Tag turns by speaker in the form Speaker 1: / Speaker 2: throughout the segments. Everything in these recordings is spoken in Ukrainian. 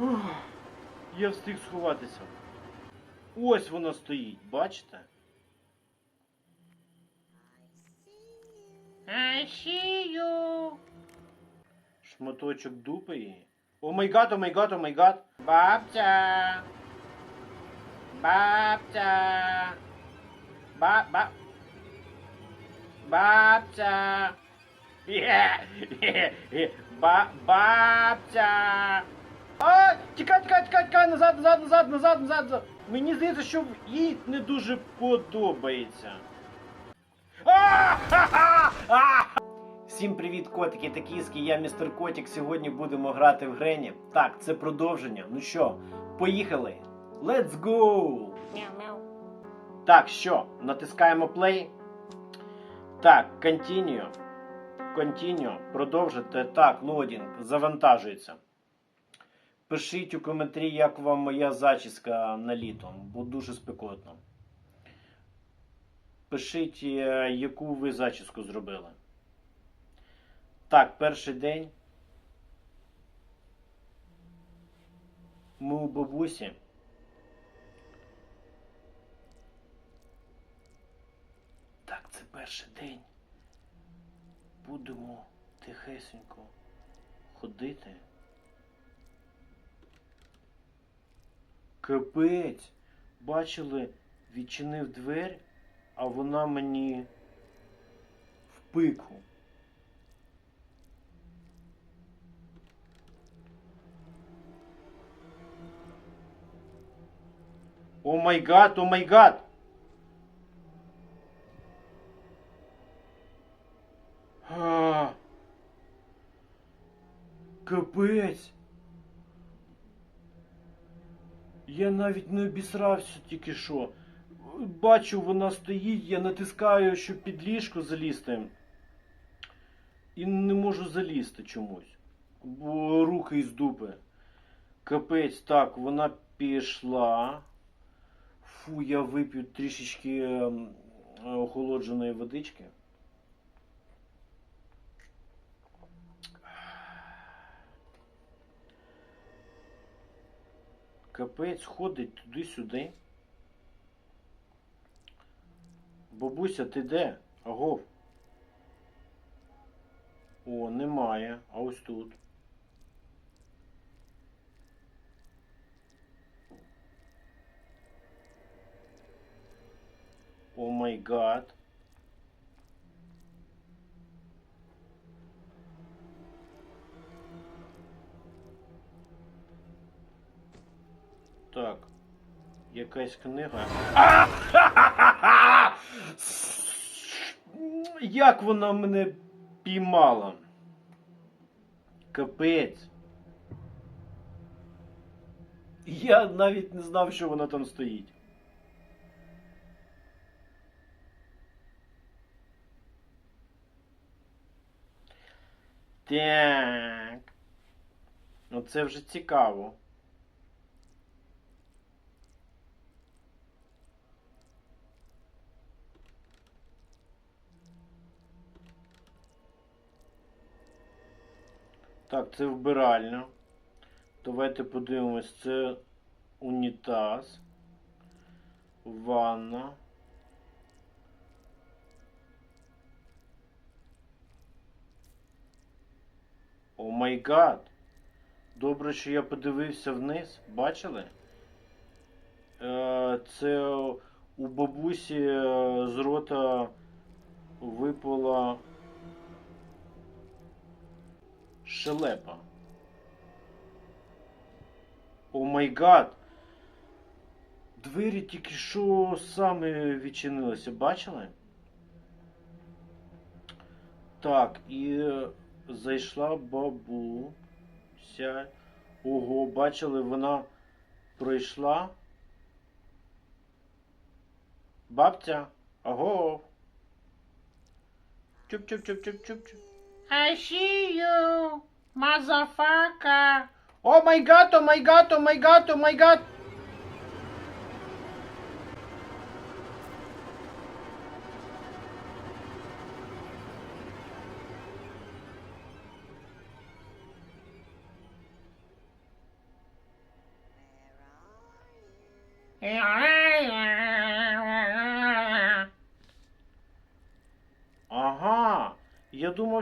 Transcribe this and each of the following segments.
Speaker 1: Ух, Я встиг сховатися. Ось вона стоїть, бачите?
Speaker 2: I see you.
Speaker 1: Шматочок дупи її. О май гад, о май гад, о май гад.
Speaker 2: Бабця. Бабця. Ба ба. Бабця.
Speaker 1: Ба, бабця. А, тікай, тікай, тікай, тікай, назад, назад, назад, назад, назад, назад. Мені здається, що їй не дуже подобається. Всім привіт, котики та кіски, я містер Котик. Сьогодні будемо грати в Грені. Так, це продовження. Ну що, поїхали. Let's go! Так, що, натискаємо play. Так, continue. Continue. Продовжити. Так, лодінг. Завантажується. Пишіть у коментарі, як вам моя зачіска на літо, бо дуже спекотно. Пишіть, е, яку ви зачіску зробили. Так, перший день. Ми у бабусі. Так, це перший день. Будемо тихесенько ходити. Капець! Бачили, відчинив двері, а вона мені в пику. О май гад, о май гад! Капець. Я навіть не обісрався тільки що. Бачу, вона стоїть, я натискаю, щоб під ліжко залізти. І не можу залізти чомусь. Бо руки із дупи. Капець, так, вона пішла. Фу, я вип'ю трішечки ем, охолодженої водички. Капець ходить туди-сюди. Бабуся, ти де? Агов. О, немає. А ось тут. О май гад. Так. Якась книга. Як вона мене піймала? Капець. Я навіть не знав, що вона там стоїть. Так. Ну це вже цікаво. Так, це вбиральня. Давайте подивимось, це унітаз, ванна. О май гад! Добре, що я подивився вниз. Бачили? Е, Це у бабусі е, з рота випала шелепа. О май гад! Двері тільки що саме відчинилися, бачили? Так, і е, зайшла бабуся. Ого, бачили, вона пройшла. Бабця, аго. Чуп-чуп-чуп-чуп-чуп.
Speaker 2: I see you, motherfucker.
Speaker 1: О май гад, о май гад, о май гад, о май гад.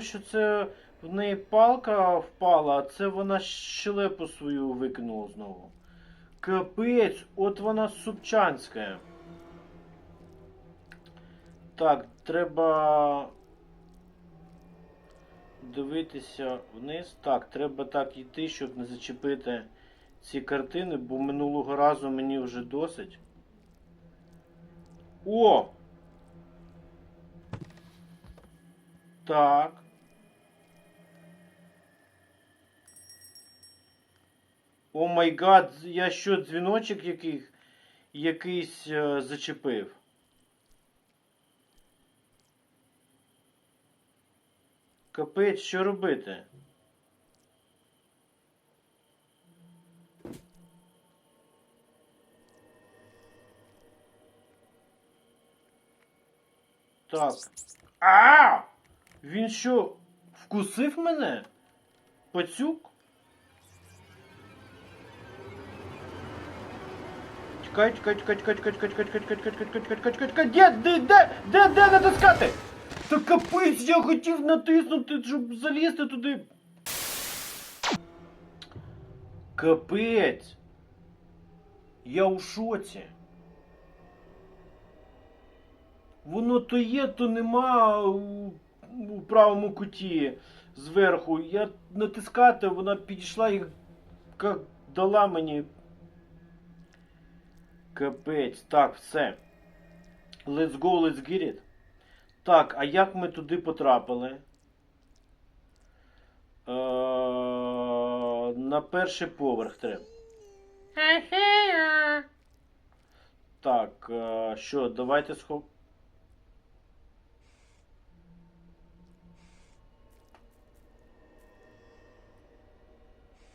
Speaker 1: Що це в неї палка впала, а це вона щелепу свою викинула знову. Капець, от вона супчанська. Так, треба дивитися вниз. Так, треба так йти, щоб не зачепити ці картини, бо минулого разу мені вже досить. О! Так. О май гад, я що, дзвіночок який, якийсь е, зачепив? Капець, що робити? Так. А! Він що, вкусив мене? Пацюк? Чекай, чекай, чекай, чекай, чекай, чекай, чекай, чекай, чекай, чекай, де, де, де, де, де натискати? Та капець, я хотів натиснути, щоб залізти туди. Капець. Я у шоці. Воно то є, то нема у, у правому куті зверху. Я натискати, вона підійшла і як дала мені. Капець. Так, все. Let's go, let's get it. Так, а як ми туди потрапили? Е, на перший поверх треба. Так, е, що, давайте схов.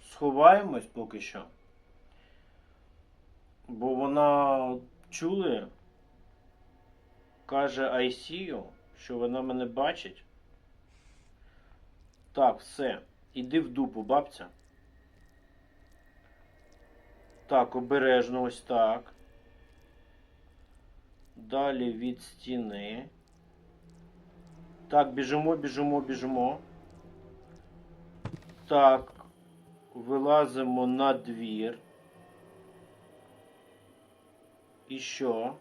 Speaker 1: Сховаємось поки що. Бо вона чули, каже I see you, що вона мене бачить. Так, все. Іди в дупу, бабця. Так, обережно ось так. Далі від стіни. Так, біжимо, біжимо, біжимо. Так. Вилазимо на двір. І що?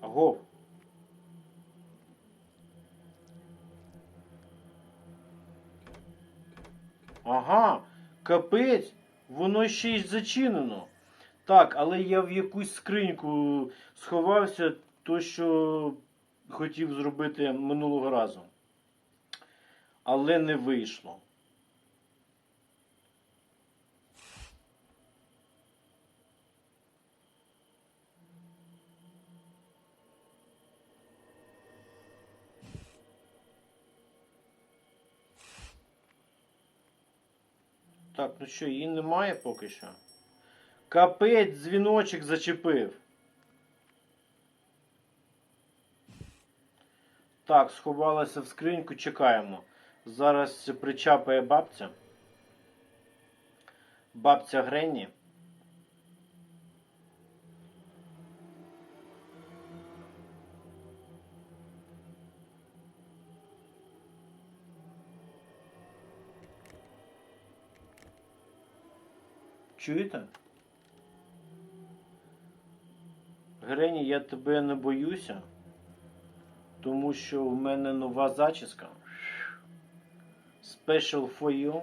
Speaker 1: Агов. Ага, капець, воно ще й зачинено. Так, але я в якусь скриньку сховався, то що хотів зробити минулого разу. Але не вийшло. Так, ну що, її немає поки що. Капець, дзвіночок зачепив. Так, сховалася в скриньку, чекаємо. Зараз причапає бабця. Бабця Гренні. Чуєте? Грені, я тебе не боюся, тому що в мене нова зачіска. Special for you.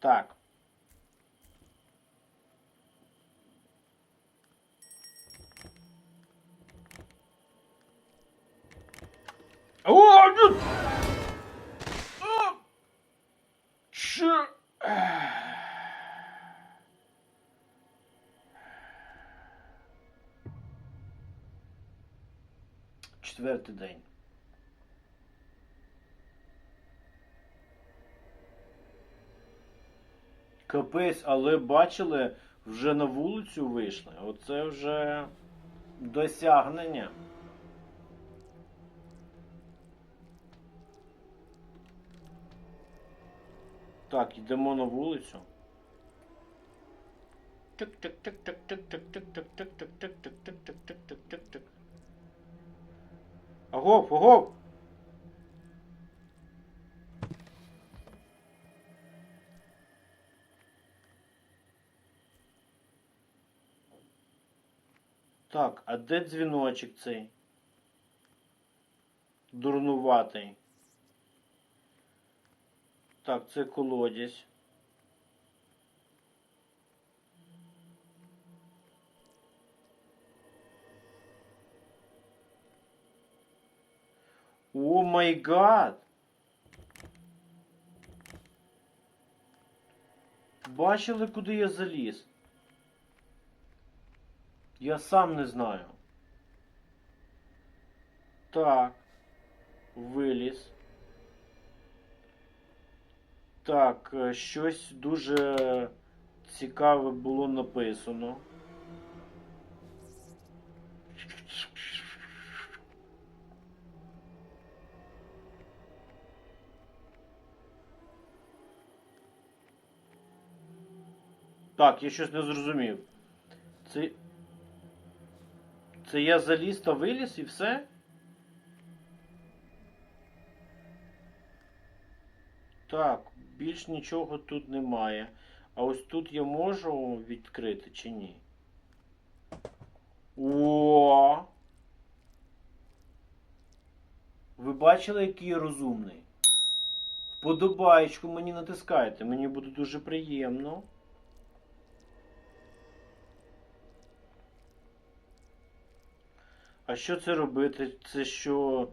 Speaker 1: Так. О, ну! А! Що? Четвертий день. Капець, але бачили, вже на вулицю вийшли. Оце вже Досягнення. Так, йдемо на вулицю. Тик-тик-тик-тик-тик-тик-тик-тик-тик-тик-тик-тик-тик-тик-тик. Агов, агов! Так, а де дзвіночок цей? Дурнуватий. Так, це колодязь. Май гад! Бачили, куди я заліз? Я сам не знаю. Так. Виліз. Так, е, щось дуже цікаве було написано. Так, я щось не зрозумів. Це. Це я заліз та виліз і все? Так, більш нічого тут немає. А ось тут я можу відкрити чи ні? О! Ви бачили, який я розумний? Вподобаєчку мені натискайте, мені буде дуже приємно. А що це робити? Це що.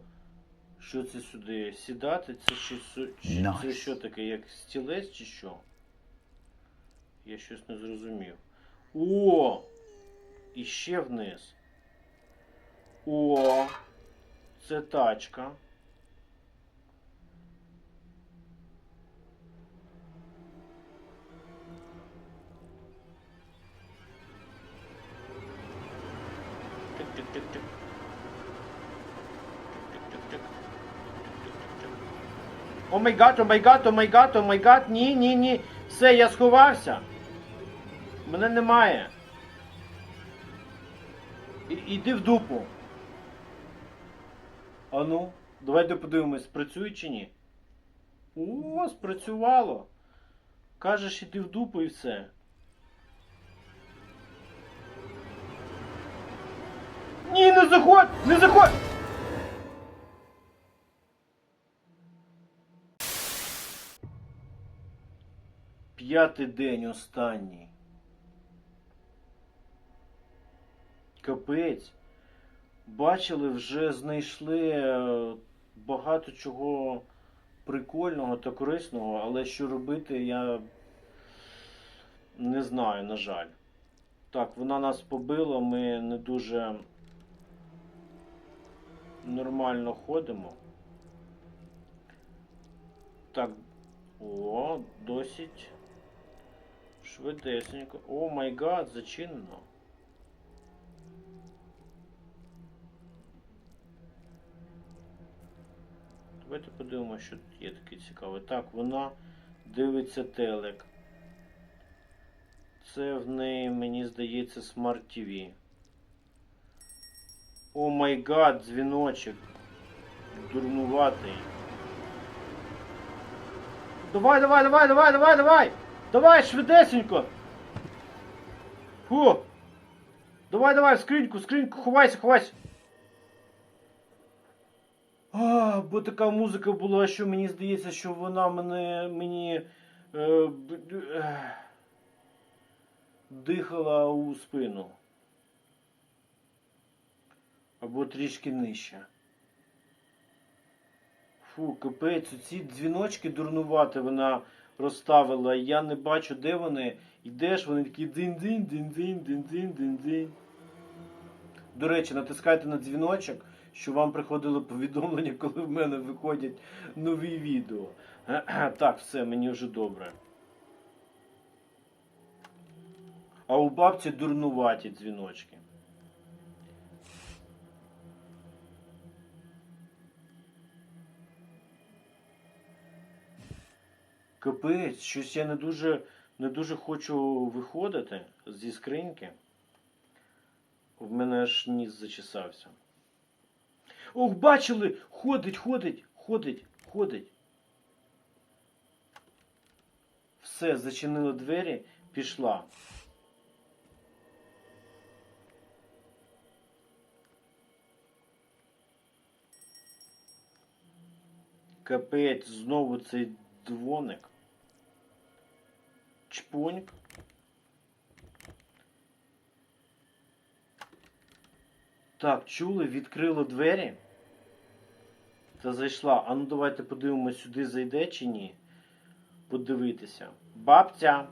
Speaker 1: Що це сюди? Сідати? Це що, чи,
Speaker 3: nice.
Speaker 1: це що таке, як стілець чи що? Я щось не зрозумів. О! І ще вниз. О! Це тачка. О май гад, о май гад, о май гад, о май гад, ні, ні, ні. Все, я сховався. Мене немає. І, іди в дупу. А ну, давайте подивимось, спрацює чи ні. О, спрацювало. Кажеш, іди в дупу і все. Ні, не заходь! Не заходь! П'ятий день останній. Капець. Бачили, вже знайшли е, багато чого прикольного та корисного, але що робити, я не знаю, на жаль. Так, вона нас побила, ми не дуже нормально ходимо. Так, о, досить швидесенько. О май гад, зачинено. Давайте подивимося, що тут є таке цікаве. Так, вона дивиться телек. Це в неї, мені здається, Smart TV. О май гад, дзвіночок. Дурнуватий. Давай, давай, давай, давай, давай, давай! Давай, швидесенько! Фу! Давай, давай, в скриньку, в скриньку, ховайся, ховайся! А, бо така музика була, що мені здається, що вона мене мені е, е, дихала у спину. Або трішки нижче. Фу, капець, ці дзвіночки дурнувати вона розставила. Я не бачу, де вони. Йдеш, вони такі дзинь-дзинь, дзинь-дзинь, дзинь-дзинь, дзинь-дзинь. До речі, натискайте на дзвіночок, щоб вам приходило повідомлення, коли в мене виходять нові відео. Так, все, мені вже добре. А у бабці дурнуваті дзвіночки. Капець, щось я не дуже, не дуже хочу виходити зі скриньки. В мене аж ніс зачесався. Ох, бачили! Ходить, ходить, ходить, ходить. Все, зачинила двері, пішла. Капець, знову цей дзвоник. Чпуньк. Так, чули, відкрила двері. Та зайшла. А ну давайте подивимось, сюди зайде чи ні. Подивитися. Бабця.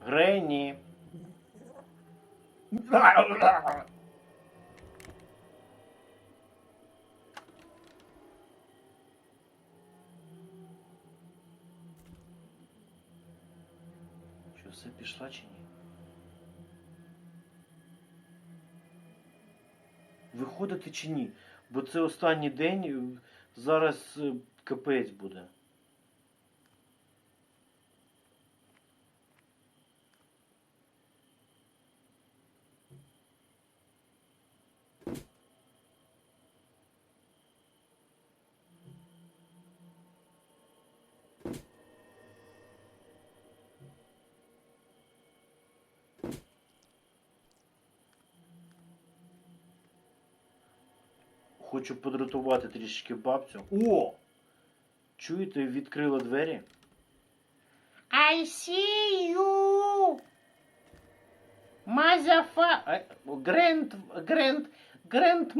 Speaker 1: Грені. пішла чи ні? Виходити чи ні? Бо це останній день, е, зараз е, капець буде. Хочу подратувати трішки бабцю. О! Чуєте, відкрила двері?
Speaker 2: I see you. Мазафа... Грэнд... Грэнд... Грэнд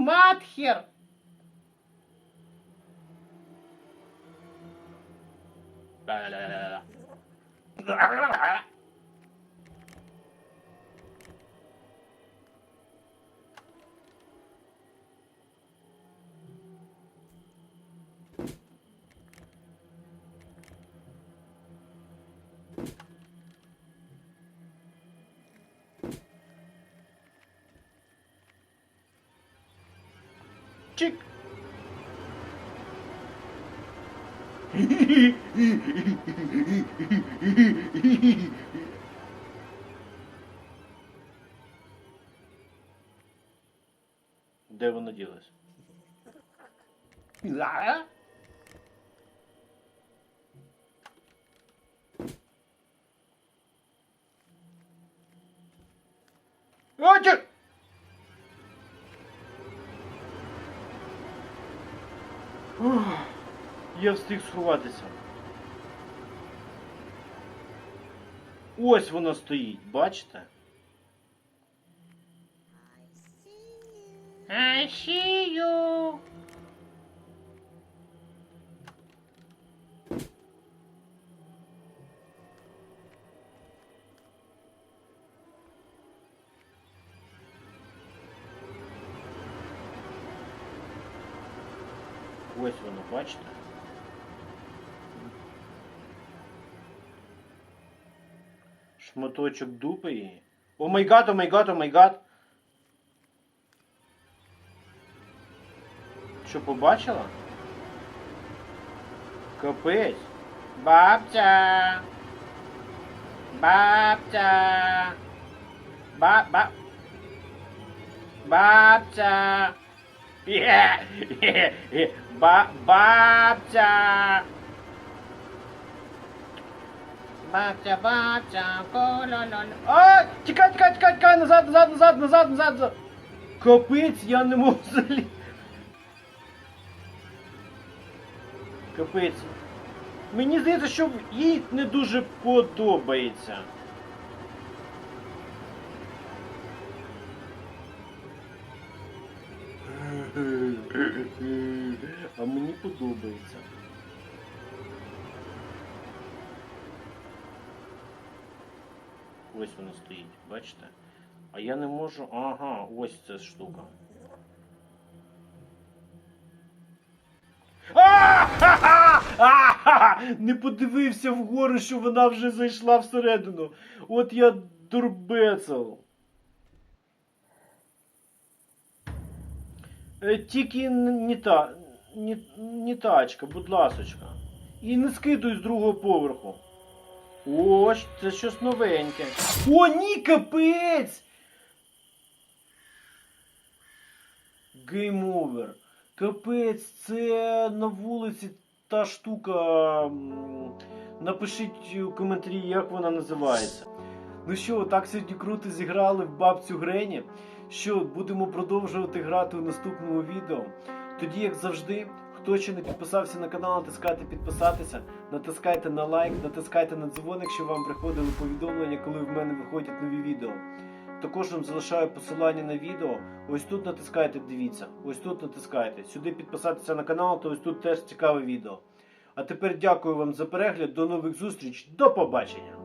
Speaker 2: チ
Speaker 1: ッ Hehehehe Я встиг сховатися. Ось вона стоїть, бачите?
Speaker 2: I see you.
Speaker 1: Ось вона, бачите? Шматочок дупи її. О май гад, о май гад, о май гад. Що побачила? Капець.
Speaker 2: Бабця. Бабця. Ба ба. Бабця.
Speaker 1: Ба, бабця.
Speaker 2: Бабця, бабця, колололо.
Speaker 1: А, тікай, тікай, тікай, тікай, назад, назад, назад, назад, назад, назад. Капець, я не можу взагалі. Капець. Мені здається, що їй не дуже подобається. А мені подобається. Ось вона стоїть, бачите? А я не можу. Ага, ось ця штука. Не подивився вгору, що вона вже зайшла всередину. От я дурбецел. Тільки не та, не, не тачка, будь ласочка. і не скидуй з другого поверху. Ось, це щось новеньке. О, ні, капець! Game over. Капець, це на вулиці та штука. Напишіть у коментарі, як вона називається. Ну що, так сьогодні круто зіграли в бабцю Грені. Що, будемо продовжувати грати у наступному відео. Тоді, як завжди, хто ще не підписався на канал, натискайте підписатися, натискайте на лайк, натискайте на дзвоник, щоб вам приходили повідомлення, коли в мене виходять нові відео. Також вам залишаю посилання на відео. Ось тут натискайте, дивіться. Ось тут натискайте. Сюди підписатися на канал, то ось тут теж цікаве відео. А тепер дякую вам за перегляд. До нових зустріч. До побачення!